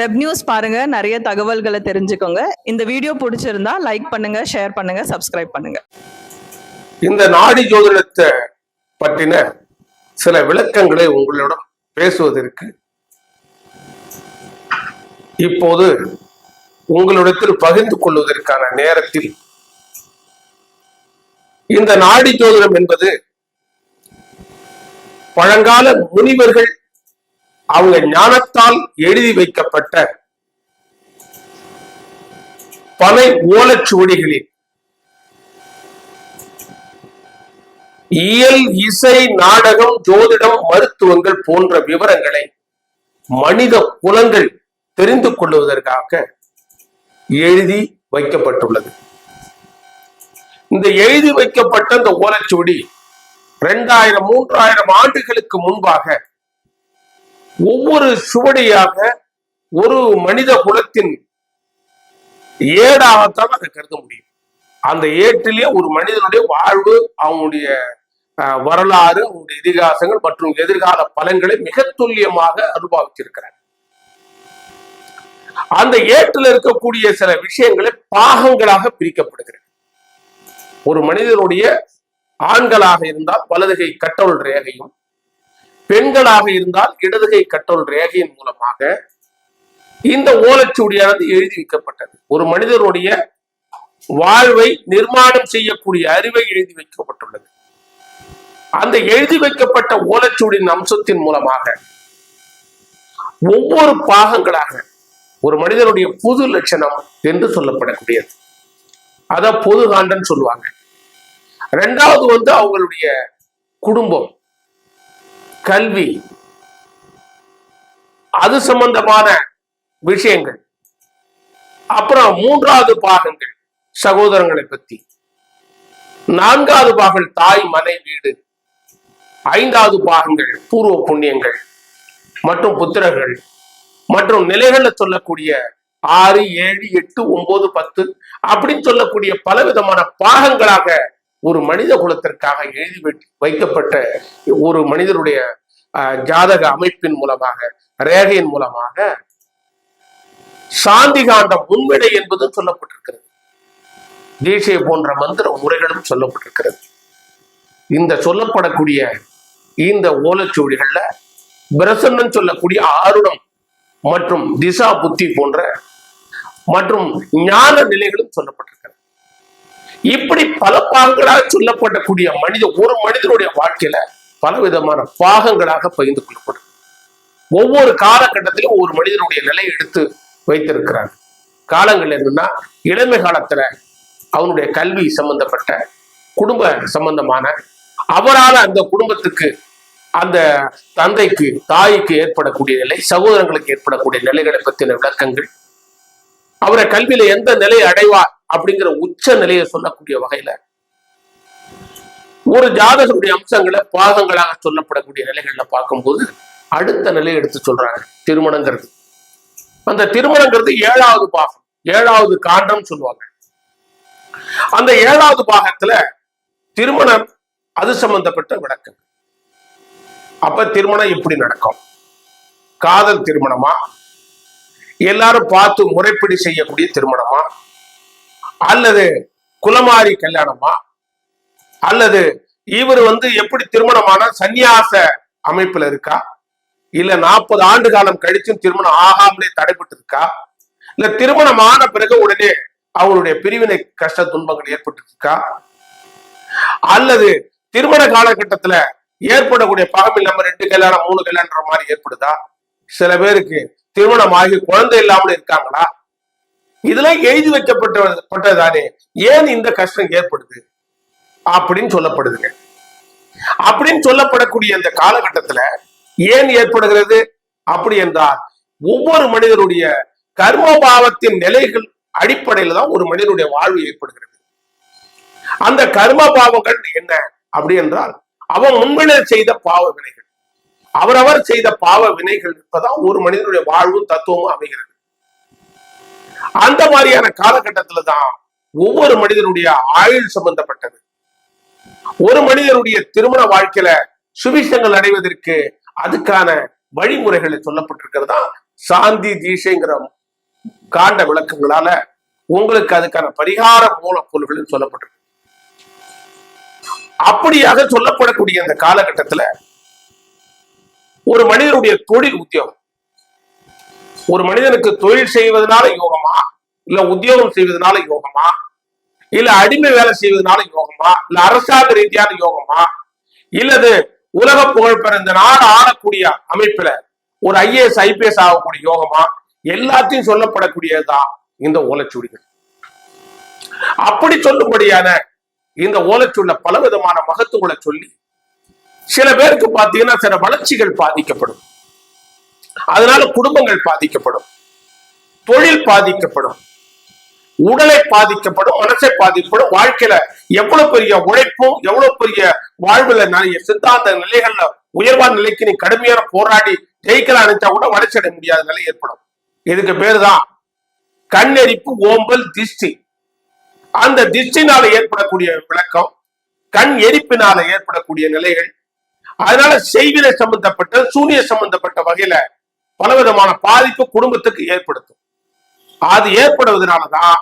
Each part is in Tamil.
வெப் நியூஸ் பாருங்க நிறைய தகவல்களை தெரிஞ்சுக்கோங்க. இந்த வீடியோ பிடிச்சிருந்தா லைக் பண்ணுங்க ஷேர் பண்ணுங்க சப்ஸ்கிரைப் பண்ணுங்க. இந்த நாடி ஜோதிடத்தை பற்றின சில விளக்கங்களை உங்களிடம் பேசுவதற்கு இப்போது உங்களிடத்தில் பகிர்ந்து கொள்வதற்கான நேரத்தில் இந்த நாடி ஜோதிடம் என்பது பழங்கால முனிவர்கள் அவங்க ஞானத்தால் எழுதி வைக்கப்பட்ட பனை ஓலச்சுவடிகளில் இயல் இசை நாடகம் ஜோதிடம் மருத்துவங்கள் போன்ற விவரங்களை மனித குலங்கள் தெரிந்து கொள்வதற்காக எழுதி வைக்கப்பட்டுள்ளது. இந்த எழுதி வைக்கப்பட்ட இந்த ஓலச்சுவடி இரண்டாயிரம் மூன்றாயிரம் ஆண்டுகளுக்கு முன்பாக ஒவ்வொரு சுவடியாக ஒரு மனித குலத்தின் ஏடாகத்தான் அதை கருத முடியும். அந்த ஏட்டிலே ஒரு மனிதனுடைய வாழ்வு அவனுடைய அஹ், வரலாறு அவனுடைய இதிகாசங்கள் மற்றும் எதிர்கால பலன்களை மிக துல்லியமாக அனுபவிச்சிருக்கிறார் அந்த ஏட்டில் இருக்கக்கூடிய சில விஷயங்களை பாகங்களாக பிரிக்கப்படுகிறது. ஒரு மனிதனுடைய ஆண்களாக இருந்தால் வலதுகை கட்டவுள் ரேகையும் பெண்களாக இருந்தால் இடதுகை கட்டோல் ரேகையின் மூலமாக இந்த ஓலைச்சுவடியானது எழுதி வைக்கப்பட்டது. ஒரு மனிதனுடைய வாழ்வை நிர்மாணம் செய்யக்கூடிய அறிவை எழுதி வைக்கப்பட்டுள்ளது. அந்த எழுதி வைக்கப்பட்ட ஓலைச்சுவடியின் அம்சத்தின் மூலமாக ஒவ்வொரு பாகங்களாக ஒரு மனிதனுடைய புது லட்சணம் என்று சொல்லப்படக்கூடியது. அத பொது காண்டன் சொல்லுவாங்க. ரெண்டாவது வந்து அவங்களுடைய குடும்பம். கல்வி. அது சம்பந்தமான விஷயங்கள். அப்புறம் மூன்றாவது பாகங்கள் சகோதரங்களை பத்தி. நான்காவது பாகங்கள் தாய் மனை வீடு. ஐந்தாவது பாகங்கள் பூர்வ புண்ணியங்கள் மற்றும் புத்திரர்கள். மற்றும் நிலைகளில் சொல்லக்கூடிய ஆறு ஏழு எட்டு ஒன்பது பத்து அப்படின்னு சொல்லக்கூடிய பல விதமான பாகங்களாக ஒரு மனித குலத்திற்காக எழுதி வைக்கப்பட்ட ஒரு மனிதருடைய ஜாதக அமைப்பின் மூலமாக ரேகையின் மூலமாக சாந்தி காண்டம் முன்விடை என்பது சொல்லப்பட்டிருக்கிறது. தீட்சை போன்ற மந்திர முறைகளும் சொல்லப்பட்டிருக்கிறது. இந்த சொல்லப்படக்கூடிய இந்த ஓலச்சுவடிகள்ல பிரசன்னன் சொல்லக்கூடிய ஆருடம் மற்றும் திசா புத்தி போன்ற மற்றும் ஞான நிலைகளும் சொல்லப்பட்டிருக்கிறது. இப்படி பல பாகங்களாக சொல்லப்படக்கூடிய மனித ஒரு மனிதனுடைய வாழ்க்கையில பல விதமான பாகங்களாக பகிர்ந்து கொள்ளப்படும். ஒவ்வொரு காலகட்டத்திலும் ஒரு மனிதனுடைய நிலையை எடுத்து வைத்திருக்கிறார் காலங்கள் என்னன்னா இளமை காலத்துல அவனுடைய கல்வி சம்பந்தப்பட்ட குடும்ப சம்பந்தமான அவரால் அந்த குடும்பத்துக்கு அந்த தந்தைக்கு தாய்க்கு ஏற்படக்கூடிய நிலை சகோதரங்களுக்கு ஏற்படக்கூடிய நிலைகளை பற்றின விளக்கங்கள் அவரை கல்வியில எந்த நிலையை அடைவார் அப்படிங்கிற உச்ச நிலையை சொல்லக்கூடிய வகையில ஒரு ஜாதகருடைய அம்சங்களை பாகங்களாக சொல்லப்படக்கூடிய நிலைகள்ல பார்க்கும்போது அடுத்த நிலையை எடுத்து சொல்றாங்க திருமணங்கிறது. அந்த திருமணங்கிறது ஏழாவது பாகம் ஏழாவது காண்டம் சொல்லுவாங்க. அந்த ஏழாவது பாகத்துல திருமணம் அது சம்பந்தப்பட்ட விளக்கம். அப்ப திருமணம் எப்படி நடக்கும்? காதல் திருமணமா? எல்லாரும் பார்த்து முறைப்படி செய்யக்கூடிய திருமணமா? அல்லது குலமாரி கல்யாணமா? அல்லது இவர் வந்து எப்படி திருமணமான சந்நியாச அமைப்புல இருக்கா? இல்ல நாற்பது ஆண்டு காலம் கழிச்சும் திருமணம் ஆகாமலே தடைபட்டு இருக்கா இல்ல திருமணமான பிறகு உடனே அவங்களுடைய பிரிவினை கஷ்ட துன்பங்கள் ஏற்பட்டு இருக்கா அல்லது திருமண காலகட்டத்துல ஏற்படக்கூடிய பகமில் நம்ம ரெண்டு கல்யாணம் மூணு கல்யாணம் மாதிரி ஏற்படுதா? சில பேருக்கு திருமணம் ஆகி குழந்தை இல்லாமல் இருக்காங்களா? இதெல்லாம் எழுதி வைக்கப்பட்ட பட்டதானே ஏன் இந்த கஷ்டம் ஏற்படுது? அப்படின்னு சொல்லப்படுதுங்க. அப்படின்னு சொல்லப்படக்கூடிய அந்த காலகட்டத்துல ஏன் ஏற்படுகிறது? அப்படி என்றால் ஒவ்வொரு மனிதனுடைய கர்மபாவத்தின் நிலைகள் அடிப்படையில தான் ஒரு மனிதனுடைய வாழ்வு ஏற்படுகிறது. அந்த கர்ம பாவங்கள் என்ன? அப்படி என்றால் அவன் முன்பினர் செய்த பாவ வினைகள். அவரவர் செய்த பாவ வினைகள் இப்பதான் ஒரு மனிதனுடைய வாழ்வும் தத்துவமும் அமைகிறது. அந்த மாதிரியான காலகட்டத்துல தான் ஒவ்வொரு மனிதனுடைய ஆயுள் சம்பந்தப்பட்டது. ஒரு மனிதனுடைய திருமண வாழ்க்கையில சுபிஷங்கள் அடைவதற்கு அதுக்கான வழிமுறைகளை சொல்லப்பட்டிருக்கிறதா? சாந்தி தீஷைங்கிற காண்ட விளக்கங்களால உங்களுக்கு அதுக்கான பரிகார மூலப்பொருள்கள் சொல்லப்பட்டிருக்கு. அப்படியாக சொல்லப்படக்கூடிய அந்த காலகட்டத்துல ஒரு மனிதனுடைய தொழில் உத்தியோகம். ஒரு மனிதனுக்கு தொழில் செய்வதனால யோகமா? இல்ல உத்தியோகம் செய்வதனால யோகமா? இல்ல அடிமை வேலை செய்வதனால யோகமா? இல்ல அரசாங்க ரீதியான யோகமா? இல்லது உலக புகழ்பெற இந்த நாடு ஆளக்கூடிய அமைப்புல ஒரு ஐஏஎஸ் ஐபிஎஸ் ஆகக்கூடிய யோகமா? எல்லாத்தையும் சொல்லப்படக்கூடியதுதான் இந்த ஓலைச்சுவடிகள். அப்படி சொல்லும்படியான இந்த ஓலைச்சுள்ள பலவிதமான மகத்துவங்களை சொல்லி சில பேருக்கு பாத்தீங்கன்னா சில வளர்ச்சிகள் பாதிக்கப்படும். அதனால குடும்பங்கள் பாதிக்கப்படும். தொழில் பாதிக்கப்படும். உடலை பாதிக்கப்படும் மனசை பாதிக்கப்படும் வாழ்க்கையில எவ்வளவு பெரிய உழைப்பும் எவ்வளவு பெரிய வாழ்வுல நிறைய சித்தாந்த நிலைகள்ல உயர்வான நிலைக்கு நீ கடுமையான போராடி ஜெயிக்கலாம் நினைச்சா கூட வளர்ச்சி அடைய முடியாத நிலை ஏற்படும். இதுக்கு பேருதான் கண்ணெரிப்பு ஓம்பல் திஷ்டி. அந்த திஷ்டினால ஏற்படக்கூடிய விளக்கம் கண் எரிப்பினால ஏற்படக்கூடிய நிலைகள். அதனால செய்வினை சம்பந்தப்பட்ட சூனிய சம்பந்தப்பட்ட வகையில பலவிதமான பாதிப்பு குடும்பத்துக்கு ஏற்படுத்தும். அது ஏற்படுவதனாலதான்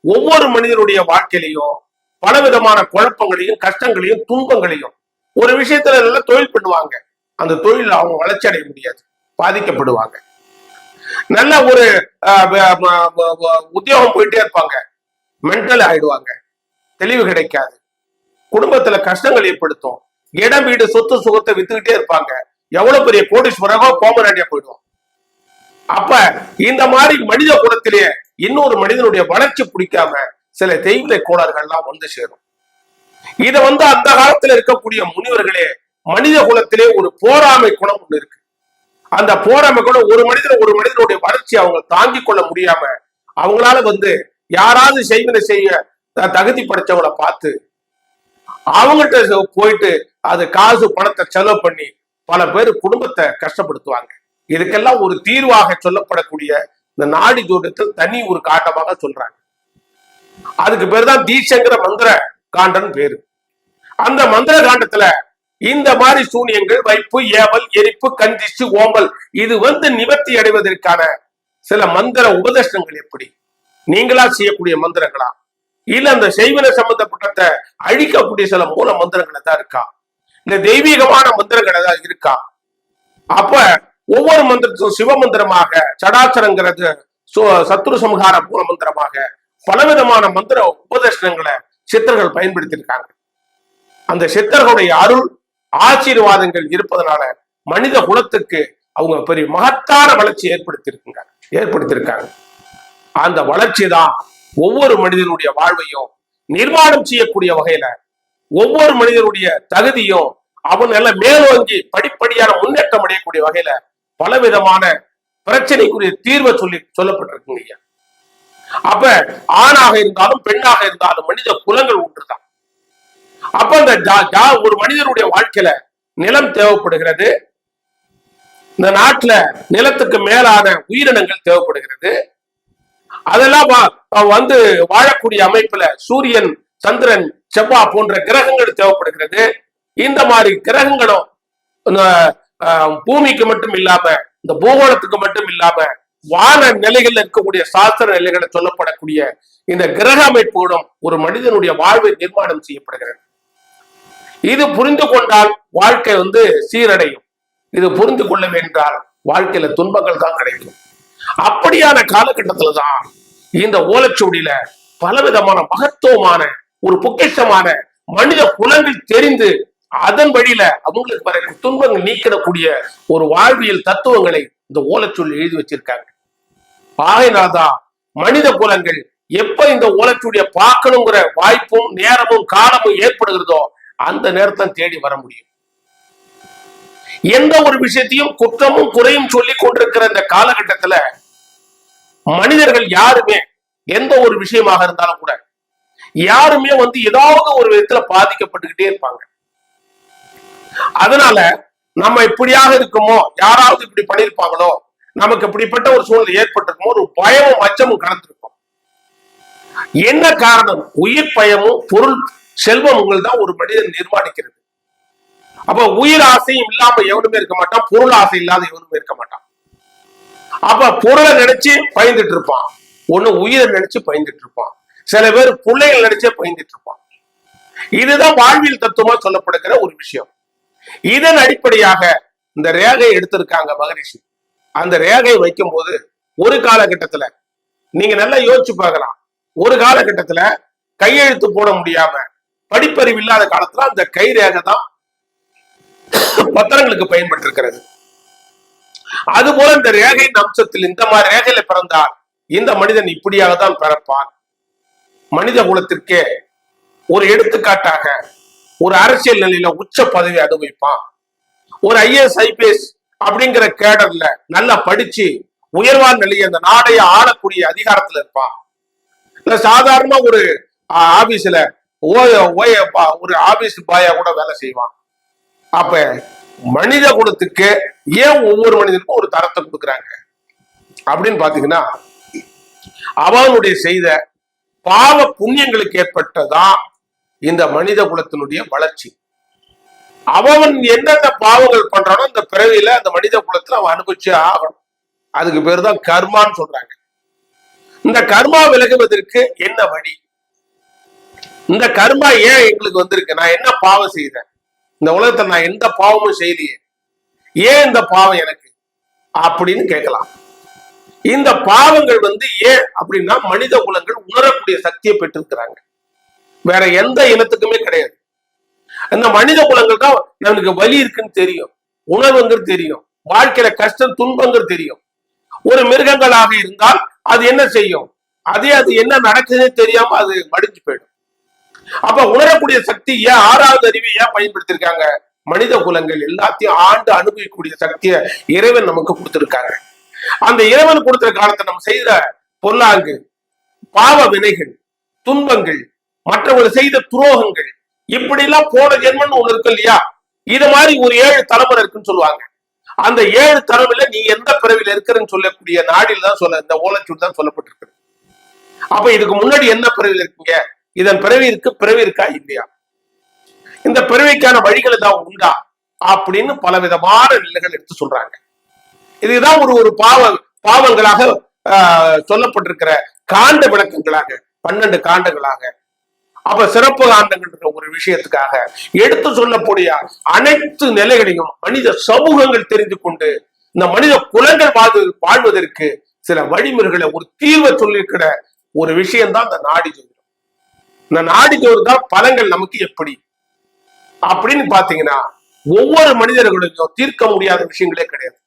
ஒவ்வொரு மனிதனுடைய வாழ்க்கையிலையும் பல விதமான குழப்பங்களையும் கஷ்டங்களையும் துன்பங்களையும் ஒரு விஷயத்துல நல்லா தொழில் பண்ணுவாங்க. அந்த தொழில் அவங்க வளர்ச்சி அடைய முடியாது. பாதிக்கப்படுவாங்க. நல்ல ஒரு அஹ், உத்தியோகம் போயிட்டே இருப்பாங்க. மென்டல் ஆயிடுவாங்க. தெளிவு கிடைக்காது. குடும்பத்துல கஷ்டங்கள் ஏற்படுத்தும். இடம் வீடு சொத்து சுகத்தை வித்துக்கிட்டே இருப்பாங்க. எவ்வளவு பெரிய கோடீஸ்வரகோ கோமராண்டியா போயிடும் அப்ப இந்த மாதிரி மனித குலத்திலே இன்னொரு மனிதனுடைய வளர்ச்சி பிடிக்காம சில தெய்வ கோளாறுகள்லாம் வந்து சேரும். இத வந்து அந்த காலத்துல இருக்கக்கூடிய முனிவர்களே மனித குலத்திலே ஒரு போராமை குணம் ஒண்ணு இருக்கு. அந்த போராமை குணம் ஒரு மனிதன் ஒரு மனிதனுடைய வளர்ச்சி அவங்க தாங்கிக் கொள்ள முடியாம அவங்களால வந்து யாராவது செய்வனை செய்ய தகுதி படைச்சவங்கள பார்த்து அவங்கள்ட்ட போயிட்டு அது காசு பணத்தை செலவு பண்ணி பல பேர் குடும்பத்தை கஷ்டப்படுத்துவாங்க. இதுக்கெல்லாம் ஒரு தீர்வாக சொல்லப்படக்கூடிய இந்த நாடி தூரத்தில் தனி ஒரு காட்டமாக சொல்றாங்க. அதுக்கு பேர் தான் தீசங்கிற மந்திர காண்டன் பேரு. அந்த மந்திர காண்டத்துல இந்த மாதிரி சூனியங்கள் வைப்பு ஏவல் எரிப்பு கந்திச்சு ஓம்பல் இது வந்து நிவர்த்தி அடைவதற்கான சில மந்திர உபதேசங்கள் எப்படி? நீங்களா செய்யக்கூடிய மந்திரங்களா? இல்ல அந்த செய்வன சம்பந்தப்பட்ட அழிக்கக்கூடிய சில மூல மந்திரங்களை தான் இருக்கா? இல்ல தெய்வீகமான மந்திரங்கள் தான் இருக்கா? அப்ப ஒவ்வொரு மந்திரத்தும் சிவ மந்திரமாக சடாச்சரங்கிறது சு- சத்ரு சம்ஹார மூல மந்திரமாக பலவிதமான மந்திர உபதேசங்களை சித்தர்கள் பயன்படுத்தியிருக்காங்க. அந்த சித்தர்களுடைய அருள் ஆசீர்வாதங்கள் இருப்பதனால மனித குலத்துக்கு அவங்க பெரிய மகத்தான வளர்ச்சி ஏற்படுத்தியிருக்குங்க ஏற்படுத்தியிருக்காங்க. அந்த வளர்ச்சி தான் ஒவ்வொரு மனிதனுடைய வாழ்வையும் நிர்மாணம் செய்யக்கூடிய வகையில ஒவ்வொரு மனிதனுடைய தகுதியும் அவன் எல்லாம் மேலோங்கி படிப்படியான முன்னேற்றம் அடையக்கூடிய வகையில பலவிதமான பிரச்சனைக்குரிய தீர்வை சொல்லி சொல்லப்பட்டிருக்குங்க. ஐயா. அப்ப ஆணாக இருந்தாலும் பெண்ணாக இருந்தாலும் மனித குலங்கள் ஒன்றுதான். அப்ப அந்த ஜா- ஜா- ஒரு மனிதனுடைய வாழ்க்கையில நிலம் தேவைப்படுகிறது. இந்த நாட்டுல நிலத்துக்கு மேலான உயிரினங்கள் தேவைப்படுகிறது. அதெல்லாம் வந்து வாழக்கூடிய அமைப்புல சூரியன் சந்திரன் செவ்வா போன்ற கிரகங்கள் தேவைப்படுகிறது. இந்த மாதிரி கிரகங்களும் பூமிக்கு மட்டும் இல்லாம இந்த பூகோளத்துக்கு மட்டும் இல்லாம வான நிலைகள்ல இருக்கக்கூடிய சாஸ்திர நிலைகளை சொல்லப்படக்கூடிய இந்த கிரக அமைப்போடும் ஒரு மனிதனுடைய வாழ்வை நிர்மாணம் செய்யப்படுகிறது. இது புரிந்து கொண்டால் வாழ்க்கை வந்து சீரடையும். இது புரிந்து கொள்ள என்றால் வாழ்க்கையில துன்பங்கள் தான் கிடைக்கும். அப்படியான காலகட்டத்துல தான் இந்த ஓலச்சுவடியில பலவிதமான மகத்துவமான ஒரு பொக்கிஷமான மனித குலங்கள் தெரிந்து அதன் வழியில அவங்களுக்கு வர துன்பங்கள் நீக்கிடக்கூடிய ஒரு வாழ்வியல் தத்துவங்களை இந்த ஓலைச்சுவடியில் எழுதி வச்சிருக்காங்க. ஆகையினால்தான் மனித குலங்கள் எப்ப இந்த ஓலைச்சுவடியை பார்க்கணுங்கிற வாய்ப்பும் நேரமும் காலமும் ஏற்படுகிறதோ அந்த நேரத்தை தேடி வர முடியும். எந்த ஒரு விஷயத்தையும் குற்றமும் குறையும் சொல்லி கொண்டிருக்கிற இந்த காலகட்டத்துல மனிதர்கள் யாருமே எந்த ஒரு விஷயமாக இருந்தாலும் கூட யாருமே வந்து ஏதாவது ஒரு விதத்துல பாதிக்கப்பட்டுக்கிட்டே இருப்பாங்க. அதனால நம்ம இப்படியாக இருக்குமோ யாராவது இப்படி பண்ணிருப்பாங்களோ நமக்கு இப்படிப்பட்ட ஒரு சூழ்நிலை ஏற்பட்டிருக்குமோ ஒரு பயமும் அச்சமும் கலந்துருக்கும். என்ன காரணம்? உயிர் பயமும் பொருள் செல்வங்கள் தான் ஒரு மனிதன் நிர்மாணிக்கிறது. அப்ப உயிர் ஆசையும் இல்லாம எவனுமே இருக்க மாட்டான் பொருள் ஆசை இல்லாத எவனுமே இருக்க மாட்டான். அப்ப பொருளை நினைச்சு பயந்துட்டு இருப்பான். ஒண்ணு உயிரை நினைச்சு பயந்துட்டு இருப்பான். சில பேர் பிள்ளைகள் நினைச்சே பயந்துட்டு இருப்பான். இதுதான் வாழ்வியல் தத்துவமா சொல்லப்படுகிற ஒரு விஷயம். இதன் அடிப்படையாக இந்த ரேகை எடுத்திருக்காங்க மகரிஷி. அந்த ரேகை வைக்கும் போது ஒரு காலகட்டத்துல நீங்க நல்லா யோசிச்சு பார்க்கலாம். ஒரு காலகட்டத்துல கையெழுத்து போட முடியாம படிப்பறிவு இல்லாத காலத்துல அந்த கை ரேகை தான் பத்திரங்களுக்கு பயன்பட்டு இருக்கிறது அதுபோல இந்த ரேகையின் அம்சத்தில் இந்த மாதிரி ரேகையில பிறந்தால் இந்த மனிதன் இப்படியாக தான் பிறப்பான். மனித குலத்திற்கே ஒரு எடுத்துக்காட்டாக ஒரு அரசியல் நிலையில உச்ச பதவி அனுபவிப்பான். ஒரு ஐஏஎஸ் ஐபிஎஸ் அப்படிங்கிற கேடர்ல நல்லா படிச்சு உயர்வான நிலையை அந்த நாடைய ஆளக்கூடிய அதிகாரத்துல இருப்பான். இல்ல சாதாரண ஒரு ஆபீஸ்ல ஓய பா- ஒரு ஆபீஸ் பாயா கூட வேலை செய்வான். அப்ப மனித குலத்துக்கு ஏன் ஒவ்வொரு மனிதனுக்கும் ஒரு தரத்தை கொடுக்குறாங்க? அப்படின்னு பாத்தீங்கன்னா அவனுடைய செய்த பாவ புண்ணியங்களுக்கு ஏற்பட்டதான் இந்த மனித குலத்தினுடைய வளர்ச்சி. அவன் என்னென்ன பாவங்கள் பண்றானோ இந்த பிறவியில அந்த மனித குலத்துல அவன் அனுபவிச்சே ஆகணும். அதுக்கு பேர் தான் கர்மான்னு சொல்றாங்க. இந்த கர்மா விலகுவதற்கு என்ன வழி? இந்த கர்மா ஏன் எங்களுக்கு வந்திருக்கு? நான் என்ன பாவம் செய்தேன்? இந்த உலகத்தை நான் எந்த பாவமும் செய்யலையே. ஏன் இந்த பாவம் எனக்கு? அப்படின்னு கேட்கலாம். இந்த பாவங்கள் வந்து ஏன் அப்படின்னா மனித குலங்கள் உணரக்கூடிய சக்தியை பெற்றிருக்கிறாங்க. வேற எந்த இனத்துக்குமே கிடையாது. அந்த மனித குலங்கள் தான் நமக்கு வலி இருக்குன்னு தெரியும். உணர்வுங்கிறது தெரியும். வாழ்க்கையில கஷ்டம் துன்பங்கள் தெரியும். ஒரு மிருகங்களாக இருந்தால் அது என்ன செய்யும்? அதே அது என்ன நடக்குதுன்னு தெரியாம அது மடிஞ்சு போயிடும். அப்ப உணரக்கூடிய சக்தி ஏன் ஆறாவது அறிவை ஏன் பயன்படுத்திருக்காங்க? மனித குலங்கள் எல்லாத்தையும் ஆண்டு அனுபவிக்கக்கூடிய சக்தியை இறைவன் நமக்கு கொடுத்திருக்காங்க. அந்த இறைவன் கொடுத்த காலத்தை நம்ம செய்த பொல்லாங்கு பாவ வினைகள் துன்பங்கள் மற்றவர்கள் செய்த துரோகங்கள். இப்படி எல்லாம் போன ஜென்மன் ஒண்ணு இருக்கு இல்லையா? இது மாதிரி ஒரு ஏழு தலைமுறை இருக்குன்னு சொல்லுவாங்க. அந்த ஏழு தலைமுறையில நீ எந்த பிறவில இருக்கிறன்னு சொல்லக்கூடிய நாடில் தான் சொல்ல இந்த ஓலச்சூடு தான் சொல்லப்பட்டிருக்கு. அப்ப இதுக்கு முன்னாடி என்ன பிறவில இருக்கீங்க? இதன் பிறவி இருக்கு பிறவி இருக்கா இல்லையா? இந்த பிறவிக்கான வழிகள் தான் உண்டா? அப்படின்னு பல விதமான நிலைகள் எடுத்து சொல்றாங்க. இதுதான் ஒரு ஒரு பாவ பாவங்களாக ஆஹ், சொல்லப்பட்டிருக்கிற காண்ட விளக்கங்களாக பன்னெண்டு காண்டங்களாக அப்ப சிறப்பு காண்டங்கள்ன்ற ஒரு விஷயத்துக்காக எடுத்து சொல்லக்கூடிய அனைத்து நிலைகளையும் மனித சமூகங்கள் தெரிந்து கொண்டு இந்த மனித குலங்கள் வாழ்வது வாழ்வதற்கு சில வழிமுறைகளை ஒரு தீர்வை சொல்லியிருக்கிற ஒரு விஷயம்தான் இந்த நாடி ஜோதிடம் இந்த நாடி ஜோதிடம் தான் பலங்கள் நமக்கு எப்படி? அப்படின்னு பாத்தீங்கன்னா ஒவ்வொரு மனிதர்களுக்கும் தீர்க்க முடியாத விஷயங்களே கிடையாது.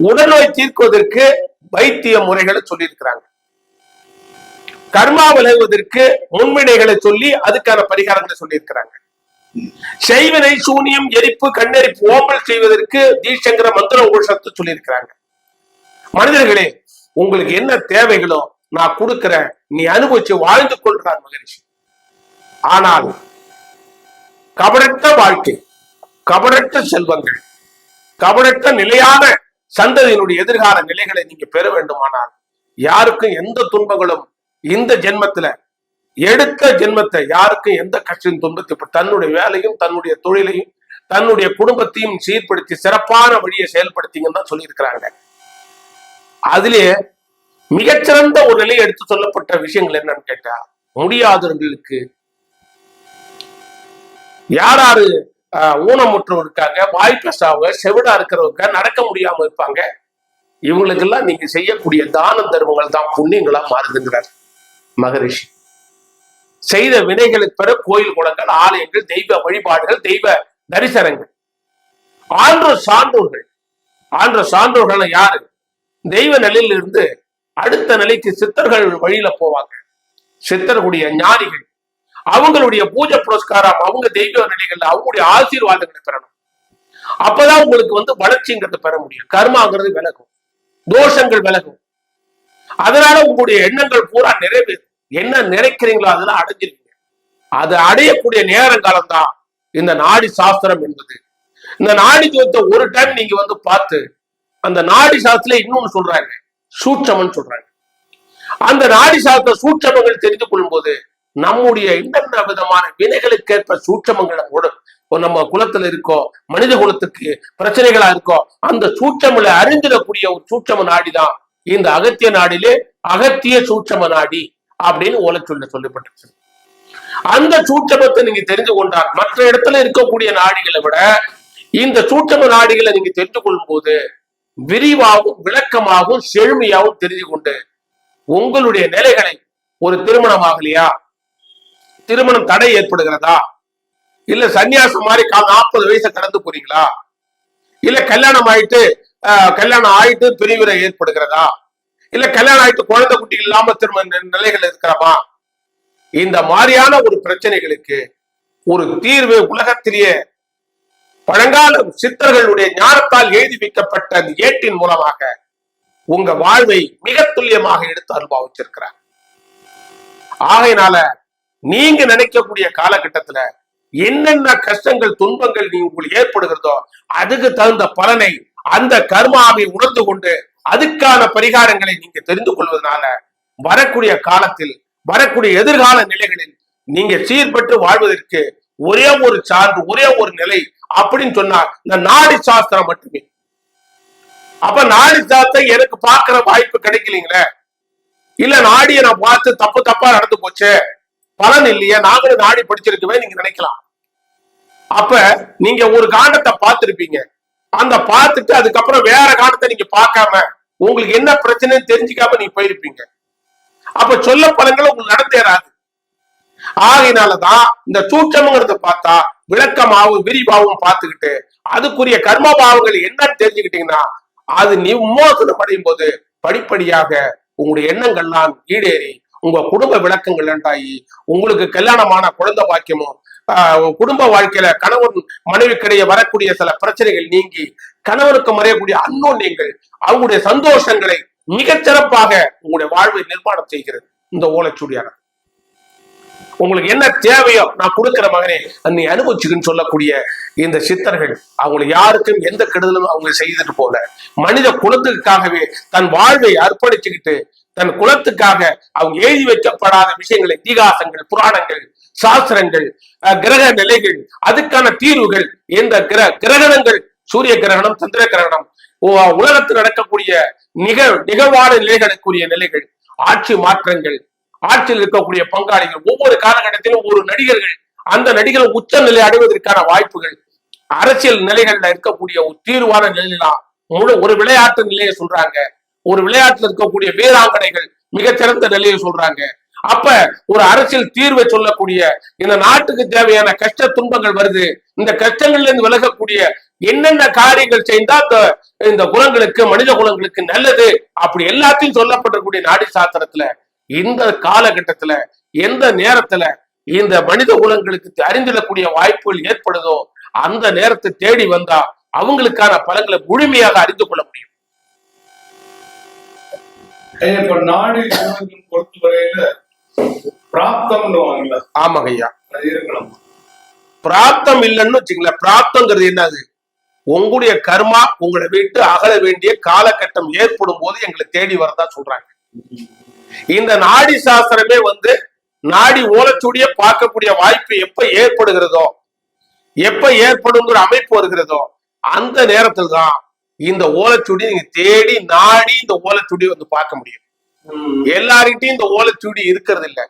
உடல்நோய் தீர்க்குவதற்கு வைத்திய முறைகளை சொல்லியிருக்கிறாங்க. கர்மா விளைவதற்கு முன்வினைகளை சொல்லி அதுக்கான பரிகாரங்களை சொல்லியிருக்கிறாங்க. செய்வினை சூனியம் எரிப்பு கண்ணெரிப்பு ஓம்பல் செய்வதற்கு தீசங்கர மந்திர உபசத்தை சொல்லியிருக்கிறாங்க. மனிதர்களே உங்களுக்கு என்ன தேவைகளோ நான் கொடுக்கிறேன். நீ அனுபவிச்சு வாழ்ந்து கொள்றார் மகரிஷி. ஆனால் கபடற்ற வாழ்க்கை கபடற்ற செல்வங்கள் கபடற்ற நிலையான சந்ததியினுடைய எதிர்கால நிலைகளை நீங்க பெற வேண்டுமானால் யாருக்கும் எந்த துன்பங்களும் இந்த ஜென்மத்துல எடுத்த ஜென்மத்தை யாருக்கும் எந்த கஷ்டம் துன்பத்தை தன்னுடைய வேலையும் தன்னுடைய தொழிலையும் தன்னுடைய குடும்பத்தையும் சீர்படுத்தி சிறப்பான வழியை செயல்படுத்திங்கன்னு தான் சொல்லியிருக்கிறாங்க. அதிலே மிகச்சிறந்த ஒரு நிலையை எடுத்து சொல்லப்பட்ட விஷயங்கள் என்னன்னு கேட்டா முடியாதவர்களுக்கு யார் யாரு ஆஹ், ஊனமுற்றவர் இருக்காங்க வாய் செவிடா இருக்கிறவங்க நடக்க முடியாம இருப்பாங்க. இவங்களுக்கெல்லாம் நீங்க செய்யக்கூடிய தான தர்மங்கள் தான் புண்ணியங்களா மாறுதுங்கிறார். மகரிஷி. செய்த வினைகளுக்கு பிற கோயில் குளங்கள் ஆலயங்கள் தெய்வ வழிபாடுகள் தெய்வ தரிசனங்கள். ஆன்ற சான்றோர்கள். ஆன்ற சான்றோர்கள் யாரு? தெய்வ நிலையில இருந்து அடுத்த நிலைக்கு சித்தர்கள் வழியில போவாங்க. சித்தர்களுடைய ஞானிகள். அவங்களுடைய பூஜை புரஸ்காரம் அவங்க தெய்வ நிலைகள்ல அவங்களுடைய ஆசீர்வாதங்களை பெறணும். அப்பதான் உங்களுக்கு வந்து வளர்ச்சிங்கிறது பெற முடியும். கர்மாங்கிறது விலகும். தோஷங்கள் விலகும். அதனால உங்களுடைய எண்ணங்கள் பூரா நிறைவு. என்ன நினைக்கிறீங்களோ அதெல்லாம் அடைஞ்சிருக்கீங்க அது அடையக்கூடிய நேரங்காலம் தான் இந்த நாடி சாஸ்திரம் என்பது. இந்த நாடி ஜோத்தை ஒரு டைம் நீங்க வந்து பார்த்து அந்த நாடி சாஸ்திரத்துல இன்னொன்னு சொல்றாங்க. சூட்சமன் சொல்றாங்க. அந்த நாடி சாஸ்திர சூட்சமங்கள் தெரிந்து கொள்ளும் போது நம்முடைய என்னென்ன விதமான வினைகளுக்கேற்ப சூட்சமங்களை உட நம்ம குலத்துல இருக்கோ மனித குலத்துக்கு பிரச்சனைகளா இருக்கோ அந்த சூட்சமில அறிந்திடக்கூடிய ஒரு சூட்சம நாடிதான் இந்த அகத்திய நாடிலே அகத்திய சூட்சம நாடி அப்படின்னு ஓலச்சொல்ல சொல்லப்பட்டிருக்கு. அந்த சூட்சமத்தை நீங்க தெரிந்து கொண்டால் மற்ற இடத்துல இருக்கக்கூடிய நாடிகளை விட இந்த சூட்சம நாடிகளை நீங்க தெரிந்து கொள்ளும் போது விரிவாகவும் விளக்கமாகவும் செழுமையாகவும் தெரிந்து கொண்டு உங்களுடைய நிலைகளை ஒரு திருமணம் ஆகலையா திருமணம் தடை ஏற்படுகிறதா? இல்ல சன்னியாசம் மாதிரி கால் நாற்பது வயசை கடந்து போறீங்களா? இல்ல கல்யாணம் ஆயிட்டு கல்யாணம் ஆயிட்டு பிரிவினை ஏற்படுகிறதா? இல்ல கல்யாணம் ஆயிட்டு குழந்தை குட்டி இல்லாம திரும்ப நி- நிலைகள் இருக்கிறமா? இந்த மாதிரியான ஒரு பிரச்சனைகளுக்கு ஒரு தீர்வு உலகத்திலேயே பழங்கால சித்தர்களுடைய ஞானத்தால் எழுதி வைக்கப்பட்ட அந்த ஏட்டின் மூலமாக உங்க வாழ்வை மிக துல்லியமாக எடுத்து அனுபவிச்சிருக்கிறார். ஆகையினால நீங்க நினைக்கக்கூடிய காலகட்டத்துல என்னென்ன கஷ்டங்கள் துன்பங்கள் நீ உங்களுக்கு ஏற்படுகிறதோ அதுக்கு தகுந்த பலனை அந்த கர்மாவை உணர்ந்து கொண்டு அதுக்கான பரிகாரங்களை நீங்க தெரிந்து கொள்வதனால வரக்கூடிய காலத்தில் வரக்கூடிய எதிர்கால நிலைகளில் நீங்க சீர்பட்டு வாழ்வதற்கு ஒரே ஒரு சார்பு ஒரே ஒரு நிலை அப்படின்னு சொன்னா இந்த நாடி சாஸ்திரம் மட்டுமே. அப்ப நாடி சாஸ்திரம் எனக்கு பார்க்கிற வாய்ப்பு கிடைக்கலீங்களே? இல்ல நாடிய நான் பார்த்து தப்பு தப்பா நடந்து போச்சு? பலன் இல்லையா நாங்களும் நாடி படிச்சிருக்கவே நீங்க நினைக்கலாம். அப்ப நீங்க ஒரு காண்டத்தை பார்த்திருப்பீங்க. அந்த பார்த்துட்டு அதுக்கப்புறம் வேற காலத்தை நீங்க பார்க்காம உங்களுக்கு என்ன பிரச்சனைன்னு தெரிஞ்சுக்காம நீங்க போயிருப்பீங்க. அப்ப சொல்ல பலன்கள் உங்களுக்கு நடந்தேறாது. ஆகையினாலதான் இந்த சூட்சம்ங்கிறத பார்த்தா விளக்கமாவும் விரிவாகவும் பார்த்துக்கிட்டு அதுக்குரிய கர்ம பாவங்கள் என்னன்னு தெரிஞ்சுக்கிட்டீங்கன்னா அது நிம்மோசனம் அடையும் போது படிப்படியாக உங்களுடைய எண்ணங்கள்லாம் ஈடேறி உங்க குடும்ப விளக்கங்கள் உண்டாகி உங்களுக்கு கல்யாணமான குழந்தை பாக்கியமோ குடும்ப வாழ்க்கையில கணவன் மனைவிக்கிடையே வரக்கூடிய சில பிரச்சனைகள் நீங்கி கணவனுக்கு மறையக்கூடிய அன்னோன்யங்கள் அவங்களுடைய சந்தோஷங்களை மிகச்சிறப்பாக உங்களுடைய வாழ்வை நிர்மாணம் செய்கிறது. இந்த ஓலைச்சுடியானது உங்களுக்கு என்ன தேவையோ நான் கொடுக்கிற மகனே நீ அனுபவிச்சுக்குன்னு சொல்லக்கூடிய இந்த சித்தர்கள் அவங்களை யாருக்கும் எந்த கெடுதலும் அவங்க செய்துட்டு போல மனித குலத்துக்காகவே தன் வாழ்வை அர்ப்பணிச்சுக்கிட்டு தன் குலத்துக்காக அவங்க எழுதி வைக்கப்படாத விஷயங்களை இதிகாசங்கள் புராணங்கள் சாஸ்திரங்கள் கிரக நிலைகள் அதுக்கான தீர்வுகள் என்ற கிர கிரகணங்கள் சூரிய கிரகணம் சந்திர கிரகணம் உலகத்தில் நடக்கக்கூடிய நிக நிகழ்வான நிலைகளுக்குரிய நிலைகள் ஆட்சி மாற்றங்கள் ஆட்சியில் இருக்கக்கூடிய பங்காளிகள் ஒவ்வொரு காலகட்டத்திலும் ஒவ்வொரு நடிகர்கள் அந்த நடிகர்கள் உச்ச நிலை அடைவதற்கான வாய்ப்புகள் அரசியல் நிலைகள்ல இருக்கக்கூடிய ஒரு தீர்வான நிலையெல்லாம் முழு ஒரு விளையாட்டு நிலையை சொல்றாங்க. ஒரு விளையாட்டுல இருக்கக்கூடிய வீராங்கனைகள் மிகச்சிறந்த நிலையை சொல்றாங்க. அப்ப ஒரு அரசியல் தீர்வை சொல்லக்கூடிய இந்த நாட்டுக்கு தேவையான கஷ்ட துன்பங்கள் வருது. இந்த கஷ்டங்கள்ல இருந்து விலகக்கூடிய என்னென்ன காரியங்கள் செய்தா இந்த குலங்களுக்கு மனித குலங்களுக்கு நல்லது அப்படி எல்லாத்தையும் சொல்லப்பட்டிருக்கூடிய நாடி சாஸ்திரத்துல இந்த காலகட்டத்துல எந்த நேரத்துல இந்த மனித குலங்களுக்கு அறிந்திடக்கூடிய வாய்ப்புகள் ஏற்படுதோ அந்த நேரத்தை தேடி வந்தா அவங்களுக்கான பலங்களை முழுமையாக அறிந்து கொள்ள முடியும். இப்ப நாடி பொறுத்தவரையில பிராப்தம்னுவாங்கல்ல. ஆமாங்க ஐயா. பிராப்தம் இல்லைன்னு வச்சுங்களேன் பிராப்தங்கிறது என்னது? உங்களுடைய கர்மா உங்களை விட்டு அகல வேண்டிய காலகட்டம் ஏற்படும் போது எங்களை தேடி வரதா சொல்றாங்க. இந்த நாடி சாஸ்திரமே வந்து நாடி ஓலச்சுடிய பார்க்கக்கூடிய வாய்ப்பு எப்ப ஏற்படுகிறதோ எப்ப ஏற்படுங்கிற அமைப்பு வருகிறதோ அந்த நேரத்தில் தான் இந்த ஓலைச்சுடி நீங்க தேடி நாடி இந்த ஓலைச்சுடி வந்து பார்க்க முடியும். எல்லார்கிட்டயும் இந்த ஓலைச்சுடி இருக்கிறது இல்ல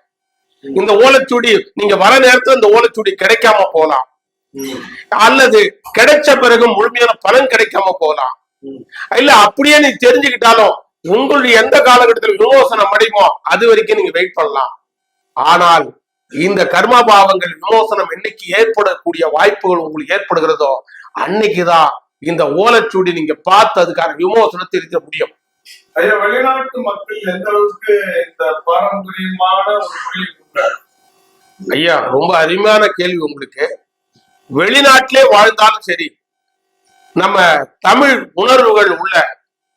இந்த ஓலைச்சுடி நீங்க வர நேரத்துல இந்த ஓலைச்சுடி கிடைக்காம போகலாம் அல்லது கிடைச்ச பிறகு முழுமையான பலன் கிடைக்காம போகலாம் இல்ல அப்படியே நீ தெரிஞ்சுக்கிட்டாலும் உங்களுடைய எந்த காலகட்டத்தில் விமோசனம் அடையுமோ அது வரைக்கும் நீங்க வெயிட் பண்ணலாம். ஆனால் இந்த கர்ம பாவங்கள் விமோசனம் என்னைக்கு ஏற்படக்கூடிய வாய்ப்புகள் உங்களுக்கு ஏற்படுகிறதோ அன்னைக்குதான் இந்த ஓலைச்சூடி நீங்க பார்த்து அதுக்கான விமோசனத்தை இருக்க முடியும். ஐயா வெளிநாட்டு மக்கள் எந்த அளவுக்கு இந்த பாரம்பரியமான ஐயா ரொம்ப அருமையான கேள்வி உங்களுக்கு. வெளிநாட்டிலே வாழ்ந்தாலும் சரி நம்ம தமிழ் உணர்வுகள் உள்ள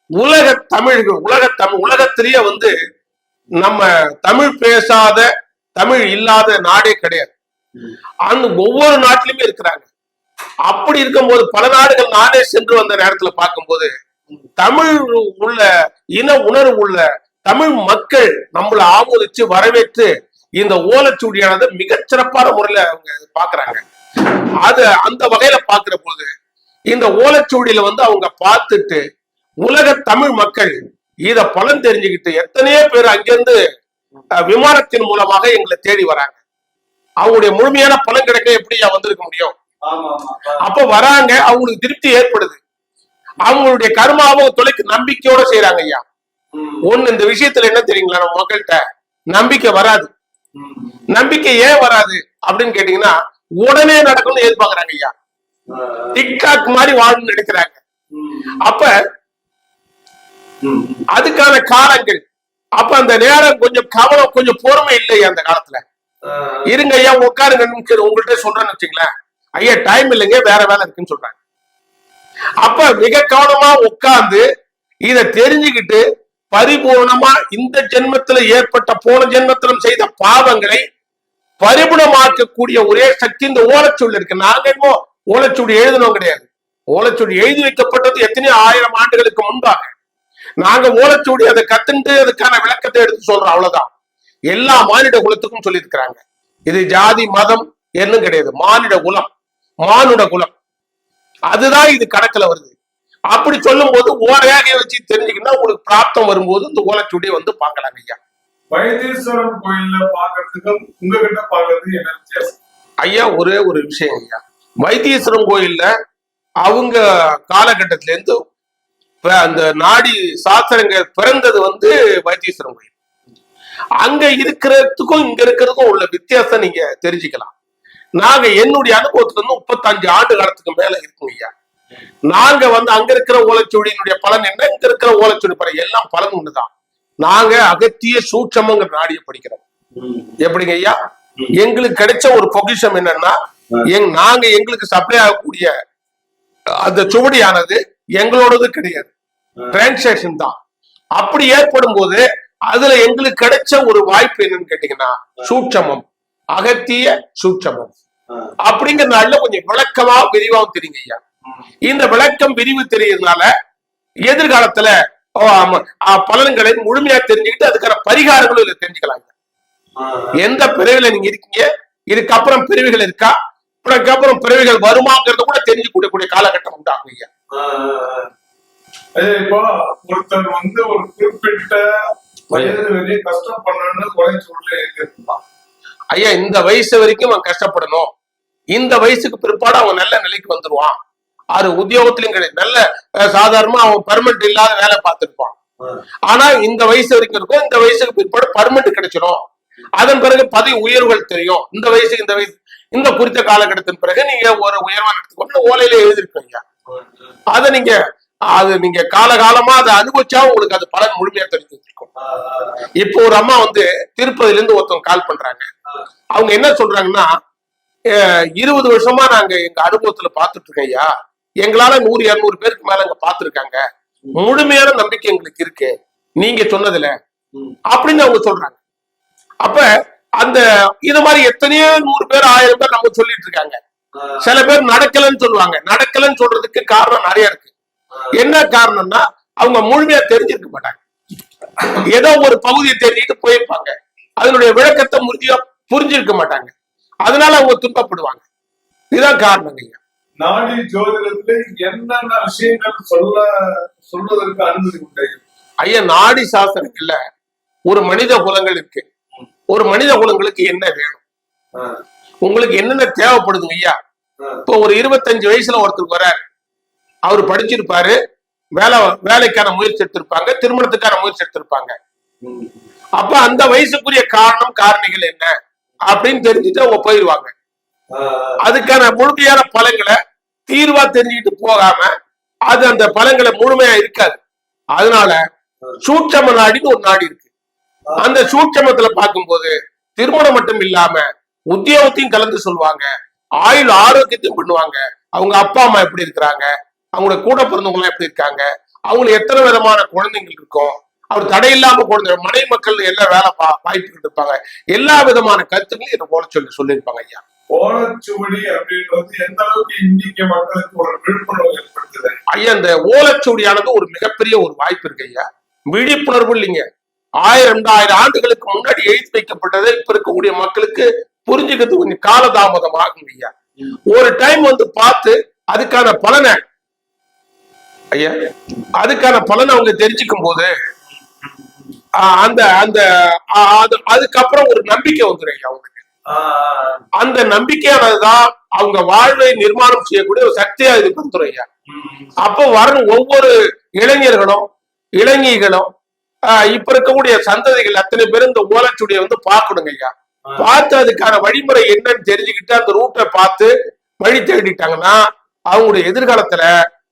உலக தமிழ்கள் உலக தமிழ் உலகத்திலேயே வந்து நம்ம தமிழ் பேசாத தமிழ் இல்லாத நாடே கிடையாது. அந்த ஒவ்வொரு நாட்டிலுமே இருக்கிறாங்க. அப்படி இருக்கும்போது பல நாடுகள் நானே சென்று வந்த நேரத்துல பார்க்கும்போது தமிழ் உள்ள இன உணர்வு உள்ள தமிழ் மக்கள் நம்மளை ஆமோதிச்சு வரவேற்று இந்த ஓலச்சூடியானது மிகச்சிறப்பான முறையில அவங்க பாக்குறாங்க அது அந்த வகையில பாக்குற போது இந்த ஓலச்சூடியில வந்து அவங்க பார்த்துட்டு உலக தமிழ் மக்கள் இத பலன் தெரிஞ்சுக்கிட்டு எத்தனையோ பேர் அங்கிருந்து விமானத்தின் மூலமாக எங்களை தேடி வராங்க. அவங்களுடைய முழுமையான பலன் கிடைக்க எப்படியா வந்திருக்க முடியும்? அப்ப வராங்க அவங்களுக்கு திருப்தி ஏற்படுது. அவங்களுடைய கர்மாவை தொலைக்கு நம்பிக்கையோட செய்யறாங்க ஐயா. ஒண்ணு இந்த விஷயத்துல என்ன தெரியுங்களா நம்ம மக்கள்கிட்ட? நம்பிக்கை வராது. நம்பிக்கை ஏன் வராது அப்படின்னு கேட்டீங்கன்னா உடனே நடக்கணும்னு எதிர்பார்க்கறாங்க ஐயா. டிக்டாக் மாதிரி வாழணும்னு நினைக்கிறாங்க அப்ப அதுக்கான காலங்கள் அப்ப அந்த நேரம் கொஞ்சம் கவனம் கொஞ்சம் பொறுமை இல்லை அந்த காலத்துல. இருங்க ஐயா உட்காருங்க உங்கள்கிட்ட சொல்றேன்னு வச்சுங்களேன். ஐயா டைம் இல்லைங்க வேற வேலை இருக்குன்னு சொல்றாங்க. அப்ப மிக கவனமா உட்கார்ந்து இத தெரிஞ்சுக்கிட்டு பரிபூர்ணமா இந்த ஜென்மத்துல ஏற்பட்ட போன ஜென்மத்திலும் செய்த பாவங்களை பரிபுணமாக்கக்கூடிய ஒரே சக்தி இந்த ஓலைச்சுவடி இருக்கு. நாங்க என்னமோ ஓலைச்சுடி எழுதணும் கிடையாது. ஓலைச்சுடி எழுதி வைக்கப்பட்டது எத்தனையோ ஆயிரம் ஆண்டுகளுக்கு முன்பாக. நாங்க ஓலைச்சுடி அதை கத்துண்டு அதுக்கான விளக்கத்தை எடுத்து சொல்றோம் அவ்வளவுதான். எல்லா மானிட குலத்துக்கும் சொல்லியிருக்கிறாங்க. இது ஜாதி மதம் என்னும் கிடையாது. மானிட குலம். மானுட குலம் அதுதான் இது கணக்குல வருது. அப்படி சொல்லும் போது ஓரையாக வச்சு தெரிஞ்சுக்கிட்டா உங்களுக்கு பிராப்தம் வரும்போது இந்த ஓலைச்சுவடியை வந்து பார்க்கலாம் ஐயா. வைத்தீஸ்வரன் கோயில்ல பாக்குறதுக்கும் உங்ககிட்ட பாக்குறதுக்கு என்ன வித்தியாசம்? ஐயா ஒரே ஒரு விஷயம் ஐயா. வைத்தீஸ்வரம் கோயில்ல அவங்க காலகட்டத்தில இருந்து அந்த நாடி சாஸ்திரங்க பிறந்தது வந்து வைத்தீஸ்வரம் கோயில். அங்க இருக்கிறதுக்கும் இங்க இருக்கிறதுக்கும் உள்ள வித்தியாசம் நீங்க தெரிஞ்சுக்கலாம். நாங்க என்னுடைய அனுபவத்துல இருந்து முப்பத்தஞ்சு ஆண்டு காலத்துக்கு மேல இருக்குங்க ஐயா. நாங்க வந்து அங்க இருக்கிற ஓலைச்சுவடியினுடைய பலன் என்ன? இங்க இருக்கிற ஓலைச்சுவடி பலன் எல்லாம் பலன் ஒண்ணுதான். நாங்க அகத்திய சூட்சமங்கிற நாடியை படிக்கிறோம். எப்படிங்க ஐயா? எங்களுக்கு கிடைச்ச ஒரு பொக்கிஷம் என்னன்னா எங் நாங்க எங்களுக்கு சப்ளை ஆகக்கூடிய அந்த சுவடியானது எங்களோடது கிடையாது. டிரான்சாக்ஷன் தான். அப்படி ஏற்படும் போது அதுல எங்களுக்கு கிடைச்ச ஒரு வாய்ப்பு என்னன்னு கேட்டீங்கன்னா சூட்சமம். அகத்திய சூட்சமம். அப்படிங்கிற நாள்ல கொஞ்சம் விளக்கமா விரிவாகவும் தெரியுங்க ஐயா. இந்த விளக்கம் விரிவு தெரியறதுனால எதிர்காலத்துல பலன்களை முழுமையா தெரிஞ்சுக்கிட்டு அதுக்கான பரிகாரங்களும் இதுல தெரிஞ்சுக்கலாம். எந்த பிறவில நீங்க இருக்கீங்க இதுக்கப்புறம் பிறவிகள் இருக்கா இதுக்கப்புறம் பிறவிகள் வருமாங்கிறத கூட தெரிஞ்சு கூடக்கூடிய காலகட்டம் உண்டாகும் ஐயா. இப்போ ஒருத்தர் வந்து ஒரு குறிப்பிட்ட வயது வரையும் கஷ்டம் பண்ணணும்னு உழைச்சு எழுதிருக்கலாம் ஐயா இந்த வயசு வரைக்கும் அவன் கஷ்டப்படணும். இந்த வயசுக்கு பிற்பாடு அவன் நல்ல நிலைக்கு வந்துருவான். அது உத்தியோகத்திலும் கிடையாது நல்ல சாதாரணமா அவன் பர்மனெண்ட் இல்லாத வேலை பார்த்திருப்பான். ஆனா இந்த வயசு வரைக்கும் இருக்கும் இந்த வயசுக்கு பிற்பாடு பர்மனெண்ட் கிடைச்சிடும் அதன் பிறகு பதவி உயர்வுகள் தெரியும். இந்த வயசுக்கு இந்த வயசு இந்த குறித்த காலகட்டத்தின் பிறகு நீங்க ஒரு உயர்வான எடுத்துக்கொண்டு ஓலையில எழுதிருக்கீங்க அதை நீங்க அது நீங்க காலகாலமா அதை அனுபவிச்சா உங்களுக்கு அது பலன் முழுமையா தெரிஞ்சு வச்சிருக்கும் இப்போ ஒரு அம்மா வந்து திருப்பதில இருந்து ஒருத்தவங்க கால் பண்றாங்க. அவங்க என்ன சொல்றாங்கன்னா இருபது வருஷமா நாங்க எங்க அனுபவத்துல பாத்துட்டு இருக்கோம் ஐயா. எங்களால நூறு இருநூறு பேருக்கு மேல அங்க பாத்துருக்காங்க முழுமையான நம்பிக்கை எங்களுக்கு இருக்கு. நீங்க சொன்னதுல. அப்படின்னு அவங்க சொல்றாங்க. அப்ப அந்த இது மாதிரி எத்தனையோ நூறு பேர் ஆயிரம் பேர் நம்ம சொல்லிட்டு இருக்காங்க. சில பேர் நடக்கலன்னு சொல்லுவாங்க. நடக்கலன்னு சொல்றதுக்கு காரணம் நிறைய இருக்கு. என்ன காரணம்னா அவங்க முழுமையா தெரிஞ்சிருக்க மாட்டாங்க. ஏதோ ஒரு பகுதியை தெரிஞ்சுட்டு போயிருப்பாங்க. அதனுடைய விளக்கத்தை முறிஞ்சியா புரிஞ்சிருக்க மாட்டாங்க. அதனால அவங்க துன்பப்படுவாங்க. இதுதான் காரணங்க ஐயா நாடி ஜோதிடத்துல என்னென்ன விஷயங்கள் சொல்ல சொல்வதற்கு அனுமதி உண்டு ஐயா? நாடி சாஸ்திரங்கள்ல ஒரு மனித குலங்கள் இருக்கு. ஒரு மனித குலங்களுக்கு என்ன வேணும்? உங்களுக்கு என்னென்ன தேவைப்படுதுங்க ஐயா? இப்போ ஒரு இருபத்தஞ்சு வயசுல ஒருத்தருக்கு வராரு அவர் படிச்சிருப்பாரு. வேலை வேலைக்கான முயற்சி எடுத்திருப்பாங்க. திருமணத்துக்கான முயற்சி எடுத்திருப்பாங்க. அப்ப அந்த வயசுக்குரிய காரணம் காரணிகள் என்ன? அப்படின்னு தெரிஞ்சுட்டு அவங்க போயிடுவாங்க அதுக்கான முழுமையான பலன்களை தீர்வா தெரிஞ்சுக்கிட்டு போகாம அது அந்த பலன்களை முழுமையா இருக்காது. அதனால சூட்சம நாடின்னு ஒரு நாடி இருக்கு. அந்த சூட்சமத்துல பார்க்கும்போது திருமணம் மட்டும் இல்லாம உத்தியோகத்தையும் கலந்து சொல்லுவாங்க. ஆயுள் ஆரோக்கியத்தையும் பண்ணுவாங்க. அவங்க அப்பா அம்மா எப்படி இருக்கிறாங்க? அவங்களோட கூட பிறந்தவங்க எல்லாம் எப்படி இருக்காங்க? அவங்களுக்கு எத்தனை விதமான குழந்தைகள் இருக்கும்? அவர் தடையில்லாம குழந்தை மனைவி மக்கள் எல்லாம் வேலை பா வாய்ப்புகள் இருப்பாங்க. எல்லா விதமான கருத்துக்களையும் என்ன போல சொல்லி சொல்லியிருப்பாங்க ஐயா. ஓலச்சுவடி அப்படின்றது எந்த அளவுக்கு இந்திய மக்களுக்கு ஒரு விழிப்புணர்வு ஏற்படுத்துது? ஐயா இந்த ஓலைச்சுவடியானது ஒரு மிகப்பெரிய ஒரு வாய்ப்பு இருக்கு ஐயா. விழிப்புணர்வு இல்லைங்க. ஆயிரம் ரெண்டாயிரம் ஆண்டுகளுக்கு முன்னாடி எழுதி வைக்கப்பட்டதை இப்ப இருக்கக்கூடிய மக்களுக்கு புரிஞ்சுக்கிறது கொஞ்சம் காலதாமதம் ஆகும் ஐயா. ஒரு டைம் வந்து பார்த்து அதுக்கான பலனை ஐயா அதுக்கான பலனை அவங்க தெரிஞ்சுக்கும் போது அந்த அந்த அதுக்கப்புறம் ஒரு நம்பிக்கை வந்துடும் அவங்களுக்கு. அந்த நம்பிக்கையானதுதான் அவங்க வாழ்வை நிர்மாணம் செய்யக்கூடிய ஒரு சக்தியா இது உம் அப்போ வரும் ஒவ்வொரு இளைஞர்களும் இளைஞர்களும் இப்ப இருக்கக்கூடிய சந்ததிகள் அத்தனை பேரும் இந்த ஓலைச்சுடியை வந்து பார்க்கணுங்க ஐயா. பார்த்து அதுக்கான வழிமுறை என்னன்னு தெரிஞ்சுக்கிட்டு அந்த ரூட்டை பார்த்து வழி தேடிட்டாங்கன்னா அவங்களுடைய எதிர்காலத்துல